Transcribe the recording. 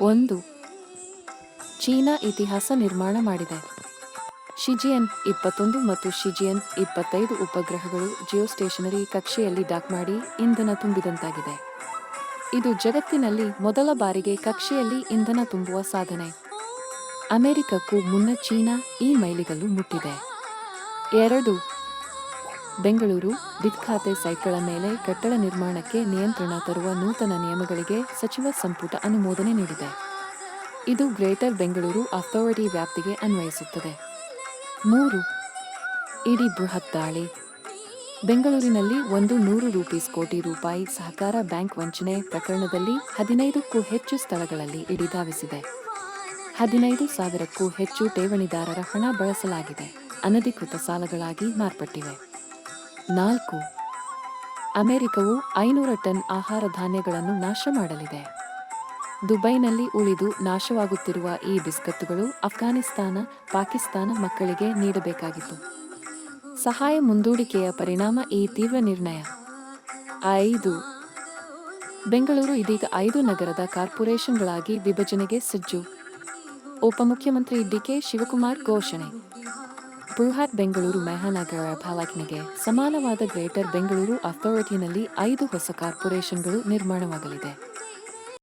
ಒಂದು. ಚೀನಾ ಇತಿಹಾಸ ನಿರ್ಮಾಣ ಮಾಡಿದೆ. ಶಿಜಿಯನ್ ಇಪ್ಪತ್ತೊಂದು ಮತ್ತು ಶಿಜಿಯನ್ ಇಪ್ಪತ್ತೈದು ಉಪಗ್ರಹಗಳು ಜಿಯೋ ಸ್ಟೇಷನರಿ ಕಕ್ಷೆಯಲ್ಲಿ ಡಾಕ್ ಮಾಡಿ ಇಂಧನ ತುಂಬಿದಂತಾಗಿದೆ. ಇದು ಜಗತ್ತಿನಲ್ಲಿ ಮೊದಲ ಬಾರಿಗೆ ಕಕ್ಷೆಯಲ್ಲಿ ಇಂಧನ ತುಂಬುವ ಸಾಧನೆ. ಅಮೆರಿಕಕ್ಕೂ ಮುನ್ನ ಚೀನಾ ಈ ಮೈಲಿಗಲ್ಲು ಮುಟ್ಟಿದೆ. ಎರಡು ಬೆಂಗಳೂರು ಬಿತ್ಖಾತೆ ಸೈಟ್ಗಳ ಮೇಲೆ ಕಟ್ಟಡ ನಿರ್ಮಾಣಕ್ಕೆ ನಿಯಂತ್ರಣ ತರುವ ನೂತನ ನಿಯಮಗಳಿಗೆ ಸಚಿವ ಸಂಪುಟ ಅನುಮೋದನೆ ನೀಡಿದೆ. ಇದು ಗ್ರೇಟರ್ ಬೆಂಗಳೂರು ಅಥಾರಿಟಿ ವ್ಯಾಪ್ತಿಗೆ ಅನ್ವಯಿಸುತ್ತದೆ. ಮೂರು, ಇಡೀ ಬೃಹತ್ ದಾಳಿ. ಬೆಂಗಳೂರಿನಲ್ಲಿ ಒಂದು ನೂರು ರೂಪೀಸ್ ಕೋಟಿ ರೂಪಾಯಿ ಸಹಕಾರ ಬ್ಯಾಂಕ್ ವಂಚನೆ ಪ್ರಕರಣದಲ್ಲಿ ಹದಿನೈದಕ್ಕೂ ಹೆಚ್ಚು ಸ್ಥಳಗಳಲ್ಲಿ ಇಡಿ ಧಾವಿಸಿದೆ. ಹದಿನೈದು ಸಾವಿರಕ್ಕೂ ಹೆಚ್ಚು ಠೇವಣಿದಾರರ ಹಣ ಬಳಸಲಾಗಿದೆ. ಅನಧಿಕೃತ ಸಾಲಗಳಾಗಿ ಮಾರ್ಪಟ್ಟಿವೆ. ನಾಲ್ಕು. ಅಮೆರಿಕವು ಐನೂರ ಟನ್ ಆಹಾರ ಧಾನ್ಯಗಳನ್ನು ನಾಶ ಮಾಡಲಿದೆ. ದುಬೈನಲ್ಲಿ ಉಳಿದು ನಾಶವಾಗುತ್ತಿರುವ ಈ ಬಿಸ್ಕತ್ತುಗಳು ಅಫ್ಘಾನಿಸ್ತಾನ, ಪಾಕಿಸ್ತಾನ ಮಕ್ಕಳಿಗೆ ನೀಡಬೇಕಾಗಿತ್ತು. ಸಹಾಯ ಮುಂದೂಡಿಕೆಯ ಪರಿಣಾಮ ಈ ತೀವ್ರ ನಿರ್ಣಯ. ಐದು. ಬೆಂಗಳೂರು ಇದೀಗ ಐದು ನಗರದ ಕಾರ್ಪೊರೇಷನ್ಗಳಾಗಿ ವಿಭಜನೆಗೆ ಸಜ್ಜು. ಉಪಮುಖ್ಯಮಂತ್ರಿ ಡಿಕೆ ಶಿವಕುಮಾರ್ ಘೋಷಣೆ. ಬೃಹತ್ ಬೆಂಗಳೂರು ಮಹಾನಗರ ಪಾಲಿಕೆಗೆ ಸಮಾನವಾದ ಗ್ರೇಟರ್ ಬೆಂಗಳೂರು ಅಥಾರಿಟಿನಲ್ಲಿ ಐದು ಹೊಸ ಕಾರ್ಪೊರೇಷನ್ಗಳು ನಿರ್ಮಾಣವಾಗಲಿದೆ.